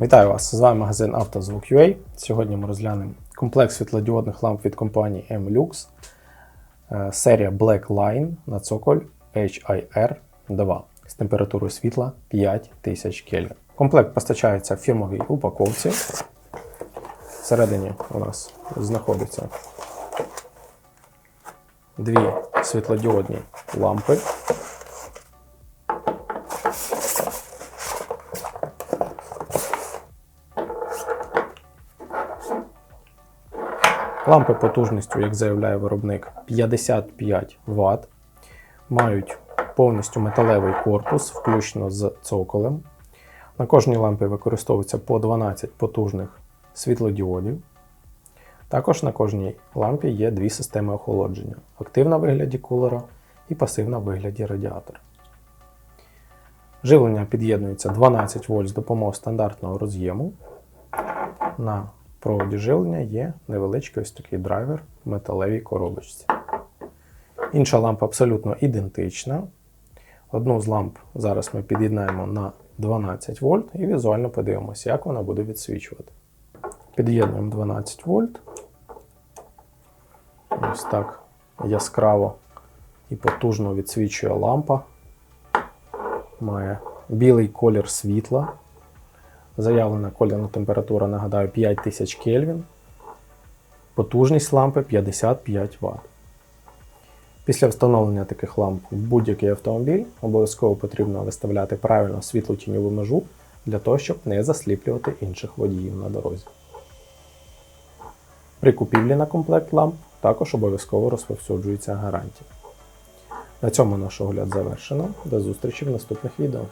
Вітаю вас! З вами магазин «Автозвук.UA». Сьогодні ми розглянемо комплекс світлодіодних ламп від компанії M-Lux, е, серія Black Line на цоколь HIR2 з температурою світла 5000 Кельвін. Комплект постачається в фірмовій упаковці. Всередині у нас знаходяться дві світлодіодні лампи. Лампи потужністю, як заявляє виробник, 55 Вт, мають повністю металевий корпус, включно з цоколем. На кожній лампі використовується по 12 потужних світлодіодів. Також на кожній лампі є дві системи охолодження: активна в вигляді кулера і пасивна в вигляді радіатора. Живлення під'єднується 12 вольт з допомогою стандартного роз'єму. На проводі живлення є невеличкий ось такий драйвер в металевій коробочці. Інша лампа абсолютно ідентична. Одну з ламп зараз ми під'єднаємо на 12 вольт і візуально подивимося, як вона буде відсвічувати. Під'єднуємо 12 вольт. Ось так яскраво і потужно відсвічує лампа. Має білий колір світла. Заявлена колірна температура, нагадаю, 5000 Кельвін. Потужність лампи 55 Вт. Після встановлення таких ламп в будь-який автомобіль обов'язково потрібно виставляти правильно світло тіньову межу для того, щоб не засліплювати інших водіїв на дорозі. При купівлі на комплект ламп також обов'язково розповсюджується гарантія. На цьому наш огляд завершено. До зустрічі в наступних відео.